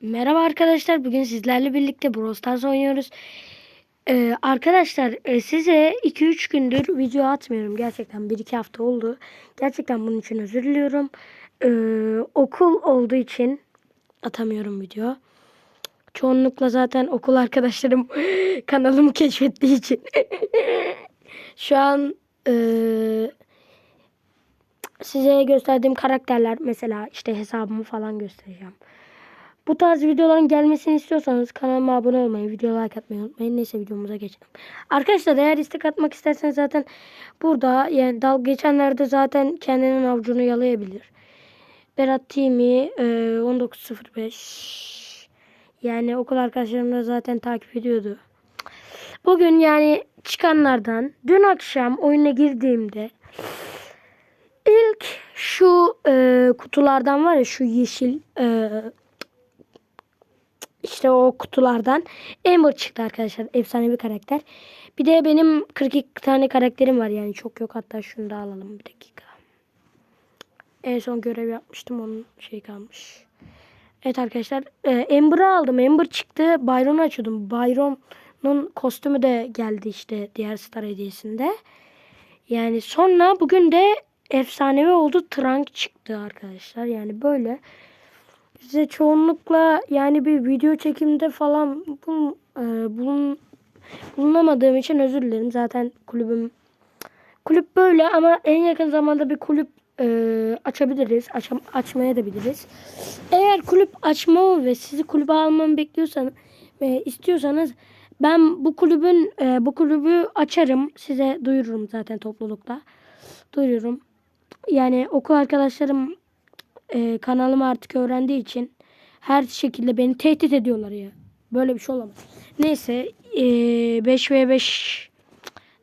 Merhaba arkadaşlar. Bugün sizlerle birlikte Brawl Stars oynuyoruz. Ee, arkadaşlar e, size 2-3 gündür video atmıyorum. Gerçekten 1-2 hafta oldu. Gerçekten bunun için özür diliyorum. Ee, okul olduğu için atamıyorum video. Çoğunlukla zaten okul arkadaşlarım kanalımı keşfettiği için. Şu an e, size gösterdiğim karakterler mesela işte hesabımı falan göstereceğim. Bu tarz videoların gelmesini istiyorsanız kanalıma abone olmayı, video like atmayı unutmayın. Neyse videomuza geçelim. Arkadaşlar eğer istek atmak isterseniz zaten burada yani dalga geçenlerde zaten kendinin avucunu yalayabilir. Berat Timi e, 1905 yani okul arkadaşlarım da zaten takip ediyordu. Bugün yani çıkanlardan dün akşam oyuna girdiğimde ilk şu e, kutulardan var ya şu yeşil e, işte o kutulardan Amber çıktı arkadaşlar. Efsane bir karakter. Bir de benim 42 tane karakterim var yani çok yok. Hatta şunu da alalım bir dakika. En son görev yapmıştım onun şey kalmış. Evet arkadaşlar e, Amber'ı aldım. Amber çıktı. Byron'u açıyordum. Byron'un kostümü de geldi işte diğer star hediyesinde. Yani sonra bugün de efsanevi oldu. Trunk çıktı arkadaşlar. Yani böyle size çoğunlukla yani bir video çekimde falan bulun, e, bulun, bulunamadığım için özür dilerim. Zaten kulübüm kulüp böyle ama en yakın zamanda bir kulüp e, açabiliriz. Aç, açmaya da biliriz. Eğer kulüp açmamı ve sizi kulübe almamı bekliyorsanız ve istiyorsanız ben bu kulübün e, bu kulübü açarım. Size duyururum zaten toplulukta. Duyururum. Yani okul arkadaşlarım e, kanalımı artık öğrendiği için her şekilde beni tehdit ediyorlar ya. Böyle bir şey olamaz. Neyse e, 5v5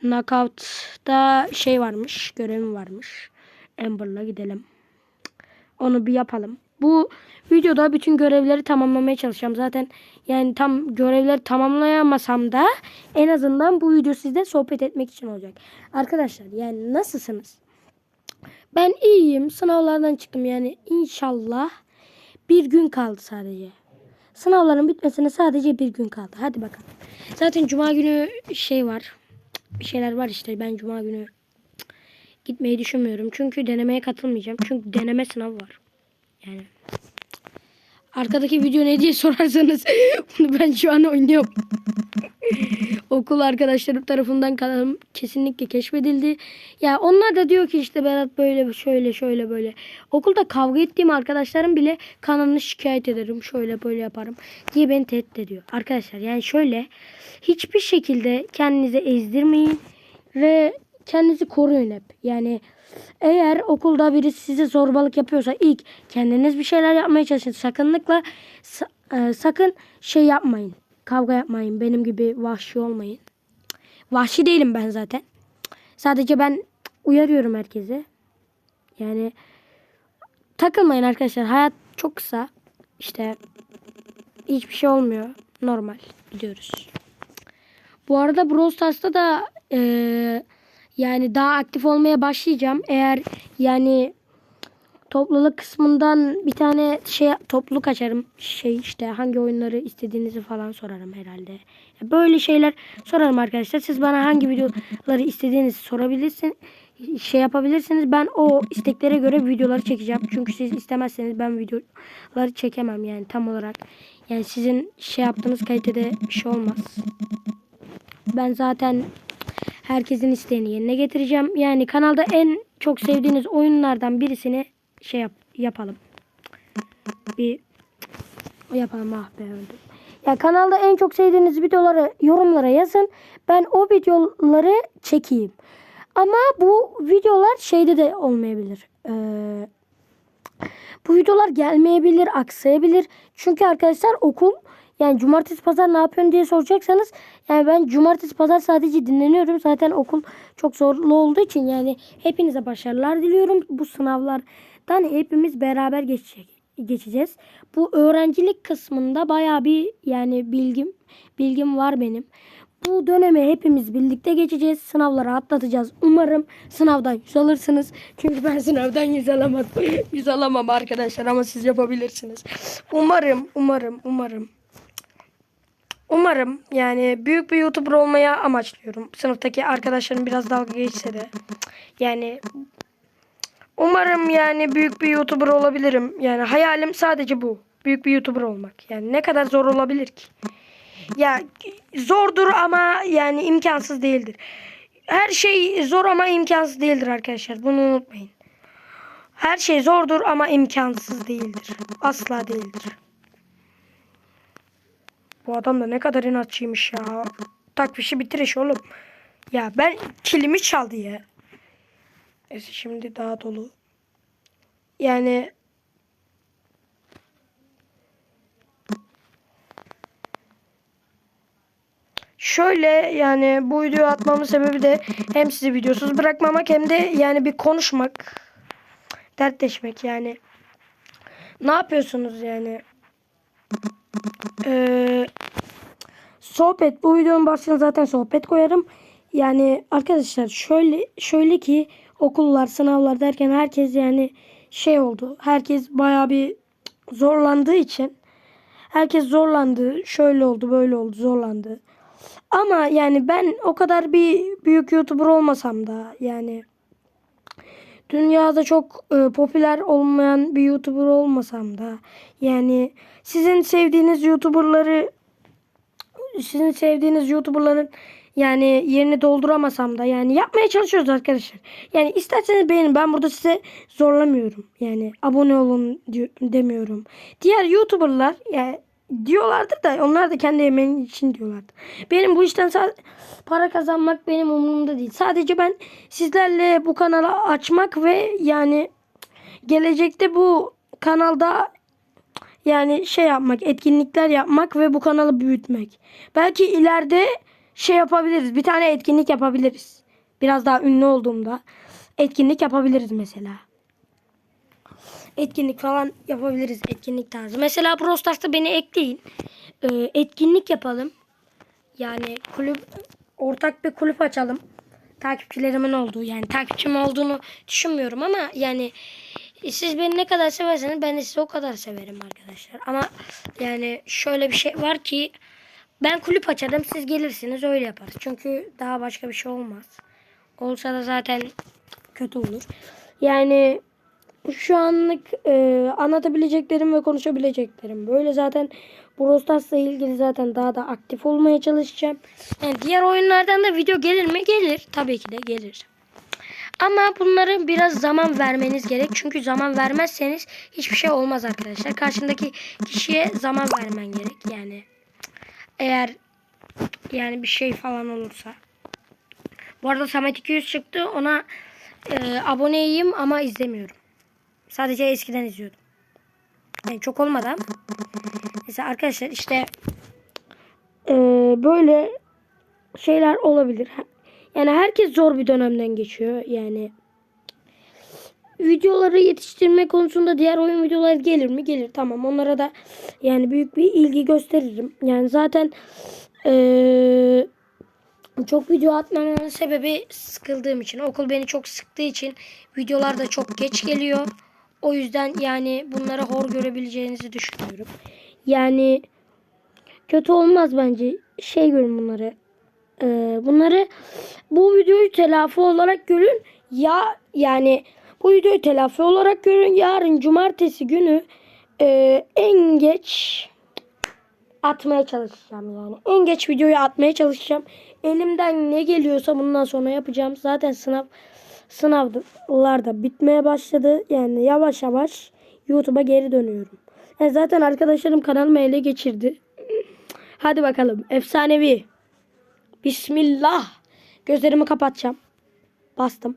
knockout'ta şey varmış. Görevim varmış. Amber'la gidelim. Onu bir yapalım. Bu videoda bütün görevleri tamamlamaya çalışacağım. Zaten yani tam görevleri tamamlayamasam da en azından bu video sizde sohbet etmek için olacak. Arkadaşlar yani nasılsınız? Ben iyiyim. Sınavlardan çıktım yani inşallah bir gün kaldı sadece. Sınavların bitmesine sadece bir gün kaldı. Hadi bakalım. Zaten cuma günü şey var. Bir şeyler var işte. Ben cuma günü gitmeyi düşünmüyorum. Çünkü denemeye katılmayacağım. Çünkü deneme sınavı var. Yani Arkadaki video ne diye sorarsanız bunu ben şu an oynuyorum. Okul arkadaşlarım tarafından kesinlikle keşfedildi. Ya onlar da diyor ki işte Berat böyle şöyle şöyle böyle. Okulda kavga ettiğim arkadaşlarım bile kanalını şikayet ederim. Şöyle böyle yaparım diye beni tehdit ediyor. Arkadaşlar yani şöyle hiçbir şekilde kendinizi ezdirmeyin ve kendinizi koruyun hep. Yani eğer okulda birisi size zorbalık yapıyorsa ilk kendiniz bir şeyler yapmaya çalışın. Sakınlıkla sa- e, sakın şey yapmayın. Kavga yapmayın. Benim gibi vahşi olmayın. Vahşi değilim ben zaten. Sadece ben uyarıyorum herkese. Yani takılmayın arkadaşlar. Hayat çok kısa. İşte hiçbir şey olmuyor. Normal. Gidiyoruz. Bu arada Brawl Stars'ta da eee yani daha aktif olmaya başlayacağım. Eğer yani topluluk kısmından bir tane şey topluluk açarım. Şey işte hangi oyunları istediğinizi falan sorarım herhalde. Böyle şeyler sorarım arkadaşlar. Siz bana hangi videoları istediğinizi sorabilirsiniz. Şey yapabilirsiniz. Ben o isteklere göre videoları çekeceğim. Çünkü siz istemezseniz ben videoları çekemem yani tam olarak. Yani sizin şey yaptığınız kalitede bir şey olmaz. Ben zaten herkesin isteğini yerine getireceğim. Yani kanalda en çok sevdiğiniz oyunlardan birisini şey yap, yapalım. Bir yapalım ah be öldüm. Ya kanalda en çok sevdiğiniz videoları yorumlara yazın. Ben o videoları çekeyim. Ama bu videolar şeyde de olmayabilir. Ee, bu videolar gelmeyebilir, aksayabilir. Çünkü arkadaşlar okul yani cumartesi pazar ne yapıyorsun diye soracaksanız yani ben cumartesi pazar sadece dinleniyorum. Zaten okul çok zorlu olduğu için yani hepinize başarılar diliyorum. Bu sınavlardan hepimiz beraber geçecek, geçeceğiz. Bu öğrencilik kısmında baya bir yani bilgim bilgim var benim. Bu dönemi hepimiz birlikte geçeceğiz. Sınavları atlatacağız. Umarım sınavdan yüz alırsınız. Çünkü ben sınavdan yüz alamadım. yüz alamam arkadaşlar ama siz yapabilirsiniz. Umarım, umarım, umarım. Umarım yani büyük bir YouTuber olmaya amaçlıyorum. Sınıftaki arkadaşlarım biraz dalga geçse de. Yani umarım yani büyük bir YouTuber olabilirim. Yani hayalim sadece bu. Büyük bir YouTuber olmak. Yani ne kadar zor olabilir ki? Ya zordur ama yani imkansız değildir. Her şey zor ama imkansız değildir arkadaşlar. Bunu unutmayın. Her şey zordur ama imkansız değildir. Asla değildir. Bu adam da ne kadar inatçıymış ya. Takvişi bitir iş oğlum. Ya ben kilimi çaldı ya. Neyse şimdi daha dolu. Yani Şöyle yani bu videoyu atmamın sebebi de hem sizi videosuz bırakmamak hem de yani bir konuşmak, dertleşmek yani. Ne yapıyorsunuz yani? Ee, sohbet bu videonun başlığına zaten sohbet koyarım. Yani arkadaşlar şöyle şöyle ki okullar, sınavlar derken herkes yani şey oldu. Herkes bayağı bir zorlandığı için herkes zorlandı. Şöyle oldu, böyle oldu, zorlandı. Ama yani ben o kadar bir büyük YouTuber olmasam da yani dünyada çok e, popüler olmayan bir YouTuber olmasam da yani sizin sevdiğiniz YouTuber'ları sizin sevdiğiniz YouTuber'ların yani yerini dolduramasam da yani yapmaya çalışıyoruz arkadaşlar. Yani isterseniz beğenin. Ben burada size zorlamıyorum. Yani abone olun demiyorum. Diğer YouTuber'lar yani diyorlardır da onlar da kendi emeği için diyorlardı. Benim bu işten para kazanmak benim umurumda değil. Sadece ben sizlerle bu kanalı açmak ve yani gelecekte bu kanalda yani şey yapmak, etkinlikler yapmak ve bu kanalı büyütmek. Belki ileride şey yapabiliriz. Bir tane etkinlik yapabiliriz. Biraz daha ünlü olduğumda etkinlik yapabiliriz mesela. Etkinlik falan yapabiliriz. Etkinlik tarzı. Mesela Brawl Stars'ta beni ekleyin. Ee, etkinlik yapalım. Yani kulüp ortak bir kulüp açalım. Takipçilerimin olduğu yani takipçim olduğunu düşünmüyorum ama yani siz beni ne kadar severseniz ben de sizi o kadar severim arkadaşlar. Ama yani şöyle bir şey var ki ben kulüp açarım siz gelirsiniz öyle yaparız. Çünkü daha başka bir şey olmaz. Olsa da zaten kötü olur. Yani şu anlık e, anlatabileceklerim ve konuşabileceklerim. Böyle zaten Brawl ilgili zaten daha da aktif olmaya çalışacağım. Yani diğer oyunlardan da video gelir mi? Gelir. Tabii ki de gelir. Ama bunları biraz zaman vermeniz gerek. Çünkü zaman vermezseniz hiçbir şey olmaz arkadaşlar. Karşındaki kişiye zaman vermen gerek. Yani eğer yani bir şey falan olursa. Bu arada Samet 200 çıktı. Ona e, aboneyim ama izlemiyorum. Sadece eskiden izliyordum. Yani çok olmadı ama. Mesela arkadaşlar işte e, böyle şeyler olabilir. Yani herkes zor bir dönemden geçiyor. Yani videoları yetiştirme konusunda diğer oyun videoları gelir mi? Gelir. Tamam. Onlara da yani büyük bir ilgi gösteririm. Yani zaten eee, çok video atmamamın sebebi sıkıldığım için. Okul beni çok sıktığı için videolar da çok geç geliyor. O yüzden yani bunları hor görebileceğinizi düşünüyorum. Yani kötü olmaz bence. Şey görün bunları. Ee, bunları bu videoyu telafi olarak görün. Ya yani bu videoyu telafi olarak görün. Yarın cumartesi günü e, en geç atmaya çalışacağım yani. En geç videoyu atmaya çalışacağım. Elimden ne geliyorsa bundan sonra yapacağım. Zaten sınav sınavlar da bitmeye başladı. Yani yavaş yavaş YouTube'a geri dönüyorum. Yani zaten arkadaşlarım kanalımı ele geçirdi. Hadi bakalım. Efsanevi. Bismillah. Gözlerimi kapatacağım. Bastım.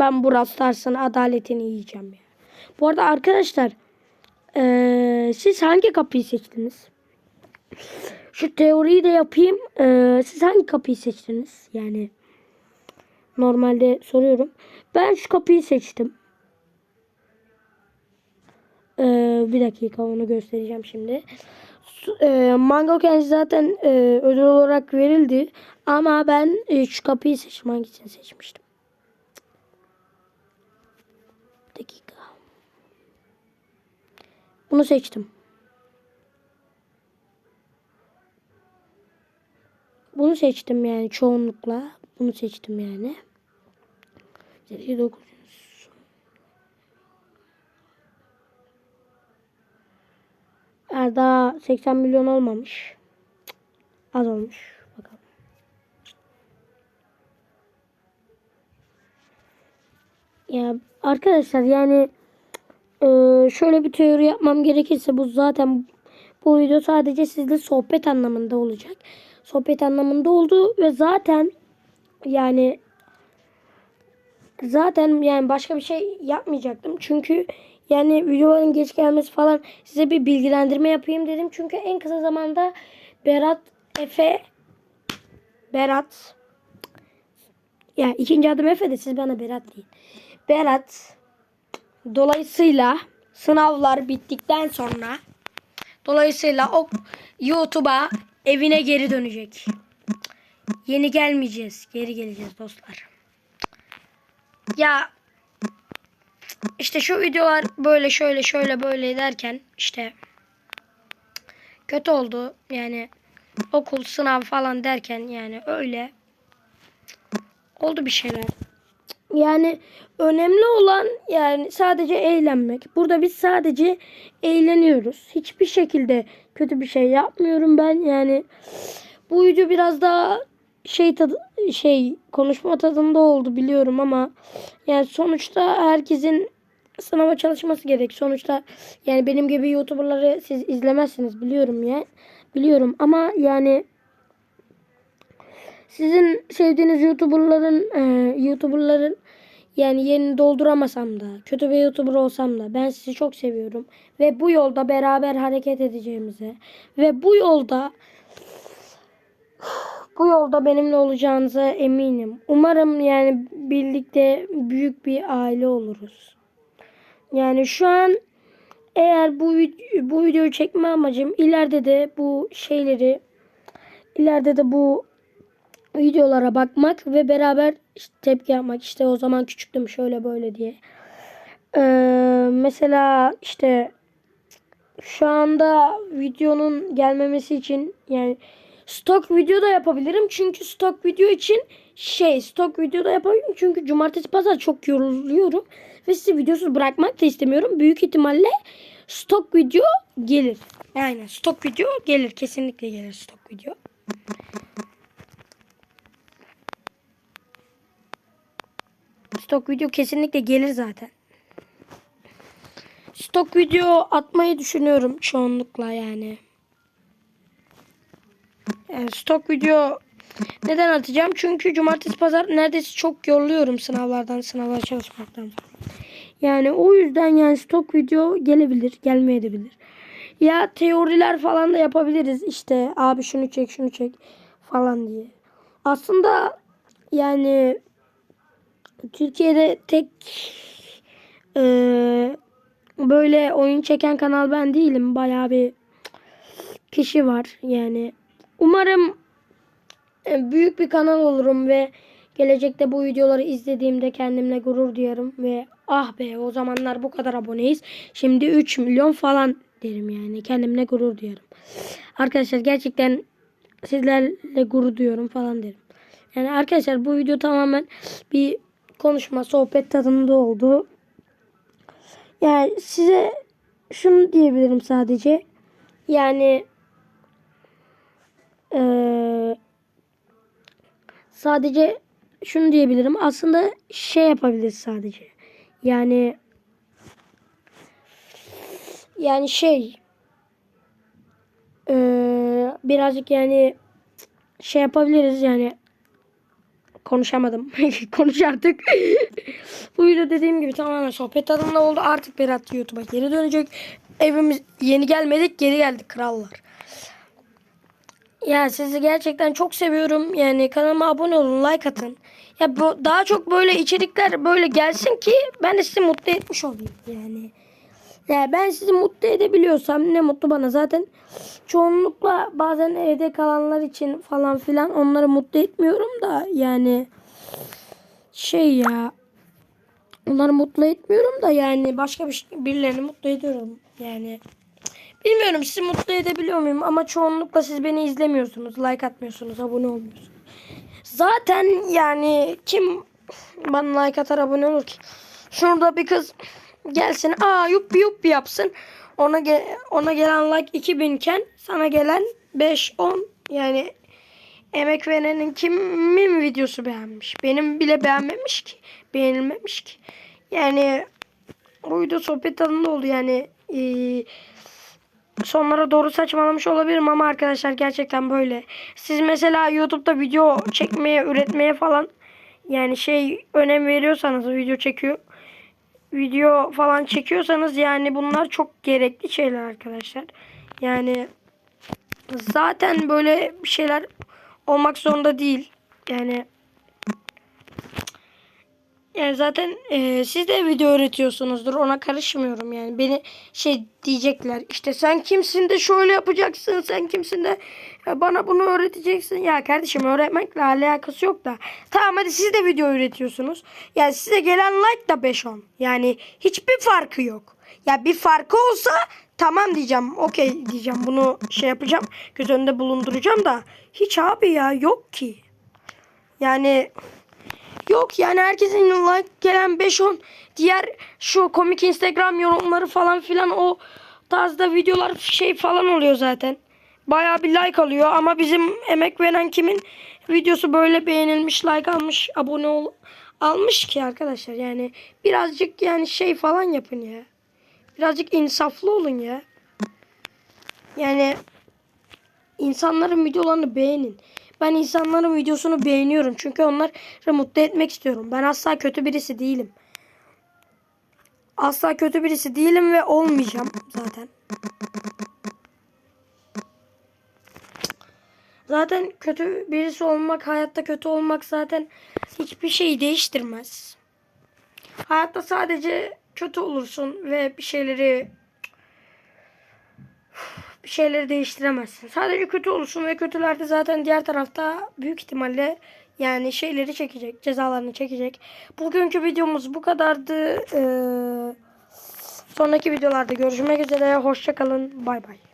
Ben bu Stars'ın adaletini yiyeceğim ya. Bu arada arkadaşlar eee, siz hangi kapıyı seçtiniz? Şu teoriyi de yapayım. Eee, siz hangi kapıyı seçtiniz? Yani normalde soruyorum. Ben şu kapıyı seçtim. Ee, bir dakika onu göstereceğim şimdi. E, Mango kendisi zaten e, ödül olarak verildi. Ama ben e, şu kapıyı seçtim. Hangisini seçmiştim? Bir dakika. Bunu seçtim. Bunu seçtim yani çoğunlukla. Bunu seçtim yani. 900. Eğer daha 80 milyon olmamış. Az olmuş. Bakalım. Ya arkadaşlar yani e, şöyle bir teori yapmam gerekirse bu zaten bu video sadece sizle sohbet anlamında olacak. Sohbet anlamında oldu ve zaten yani zaten yani başka bir şey yapmayacaktım. Çünkü yani videoların geç gelmesi falan size bir bilgilendirme yapayım dedim. Çünkü en kısa zamanda Berat, Efe, Berat yani ikinci adım Efe de siz bana Berat deyin. Berat dolayısıyla sınavlar bittikten sonra dolayısıyla o YouTube'a evine geri dönecek. Yeni gelmeyeceğiz. Geri geleceğiz dostlar. Ya işte şu videolar böyle şöyle şöyle böyle derken işte kötü oldu. Yani okul sınav falan derken yani öyle oldu bir şeyler. Yani önemli olan yani sadece eğlenmek. Burada biz sadece eğleniyoruz. Hiçbir şekilde kötü bir şey yapmıyorum ben. Yani bu video biraz daha şey tadı, şey konuşma tadında oldu biliyorum ama yani sonuçta herkesin sınava çalışması gerek. Sonuçta yani benim gibi YouTuber'ları siz izlemezsiniz biliyorum ya. Biliyorum ama yani sizin sevdiğiniz YouTuber'ların e, YouTuber'ların yani yerini dolduramasam da kötü bir YouTuber olsam da ben sizi çok seviyorum ve bu yolda beraber hareket edeceğimize ve bu yolda bu yolda benimle olacağınıza eminim. Umarım yani birlikte büyük bir aile oluruz. Yani şu an eğer bu bu videoyu çekme amacım ileride de bu şeyleri ileride de bu videolara bakmak ve beraber işte tepki yapmak. İşte o zaman küçüktüm şöyle böyle diye. Ee, mesela işte şu anda videonun gelmemesi için yani stok video da yapabilirim. Çünkü stok video için şey stok video da yapabilirim. Çünkü cumartesi pazar çok yoruluyorum. Ve sizi videosuz bırakmak da istemiyorum. Büyük ihtimalle stok video gelir. Yani stok video gelir. Kesinlikle gelir stok video. Stok video kesinlikle gelir zaten. Stok video atmayı düşünüyorum çoğunlukla yani. Yani stok video neden atacağım? Çünkü cumartesi pazar neredeyse çok yoruluyorum sınavlardan, sınavlar çalışmaktan. Yani o yüzden yani stok video gelebilir, gelmeyebilir. Ya teoriler falan da yapabiliriz. İşte abi şunu çek, şunu çek falan diye. Aslında yani Türkiye'de tek e, böyle oyun çeken kanal ben değilim. Bayağı bir kişi var yani. Umarım e, büyük bir kanal olurum ve gelecekte bu videoları izlediğimde kendimle gurur duyarım ve ah be o zamanlar bu kadar aboneyiz. Şimdi 3 milyon falan derim yani. Kendimle gurur duyarım. Arkadaşlar gerçekten sizlerle gurur duyuyorum falan derim. Yani arkadaşlar bu video tamamen bir konuşma, sohbet tadında oldu. Yani size şunu diyebilirim sadece. Yani eee, sadece şunu diyebilirim. Aslında şey yapabiliriz sadece. Yani yani şey eee, birazcık yani şey yapabiliriz yani konuşamadım. Konuş artık. Bu video dediğim gibi tamamen sohbet tadında oldu. Artık Berat YouTube'a geri dönecek. Evimiz yeni gelmedik geri geldik krallar. Ya sizi gerçekten çok seviyorum. Yani kanalıma abone olun, like atın. Ya bu daha çok böyle içerikler böyle gelsin ki ben de sizi mutlu etmiş olayım yani. Ya ben sizi mutlu edebiliyorsam ne mutlu bana. Zaten çoğunlukla bazen evde kalanlar için falan filan onları mutlu etmiyorum da yani şey ya onları mutlu etmiyorum da yani başka bir şey- birilerini mutlu ediyorum. Yani bilmiyorum sizi mutlu edebiliyor muyum ama çoğunlukla siz beni izlemiyorsunuz, like atmıyorsunuz, abone olmuyorsunuz. Zaten yani kim bana like atar abone olur ki? Şurada bir kız gelsin aa yuppi yuppi yapsın. Ona ge- ona gelen like 2000 iken sana gelen 5 10 yani emek verenin kimin videosu beğenmiş? Benim bile beğenmemiş ki. Beğenilmemiş ki. Yani bu video sohbet tadında oldu yani. Ee, sonlara doğru saçmalamış olabilirim ama arkadaşlar gerçekten böyle. Siz mesela YouTube'da video çekmeye, üretmeye falan yani şey önem veriyorsanız video çekiyor video falan çekiyorsanız yani bunlar çok gerekli şeyler arkadaşlar. Yani zaten böyle şeyler olmak zorunda değil. Yani yani zaten e, siz de video öğretiyorsunuzdur. Ona karışmıyorum yani. Beni şey diyecekler. işte sen kimsin de şöyle yapacaksın. Sen kimsin de e, bana bunu öğreteceksin. Ya kardeşim öğretmekle alakası yok da. Tamam hadi siz de video üretiyorsunuz. Yani size gelen like da 5-10. Yani hiçbir farkı yok. Ya bir farkı olsa tamam diyeceğim. Okey diyeceğim. Bunu şey yapacağım. Göz önünde bulunduracağım da. Hiç abi ya yok ki. Yani Yok yani herkesin like gelen 5-10 diğer şu komik Instagram yorumları falan filan o tarzda videolar şey falan oluyor zaten. Bayağı bir like alıyor ama bizim emek veren kimin videosu böyle beğenilmiş, like almış, abone ol almış ki arkadaşlar. Yani birazcık yani şey falan yapın ya. Birazcık insaflı olun ya. Yani insanların videolarını beğenin. Ben insanların videosunu beğeniyorum. Çünkü onları mutlu etmek istiyorum. Ben asla kötü birisi değilim. Asla kötü birisi değilim ve olmayacağım zaten. Zaten kötü birisi olmak, hayatta kötü olmak zaten hiçbir şeyi değiştirmez. Hayatta sadece kötü olursun ve bir şeyleri bir şeyleri değiştiremezsin. Sadece kötü olursun ve kötüler de zaten diğer tarafta büyük ihtimalle yani şeyleri çekecek, cezalarını çekecek. Bugünkü videomuz bu kadardı. Ee, sonraki videolarda görüşmek üzere. Hoşçakalın. Bay bay.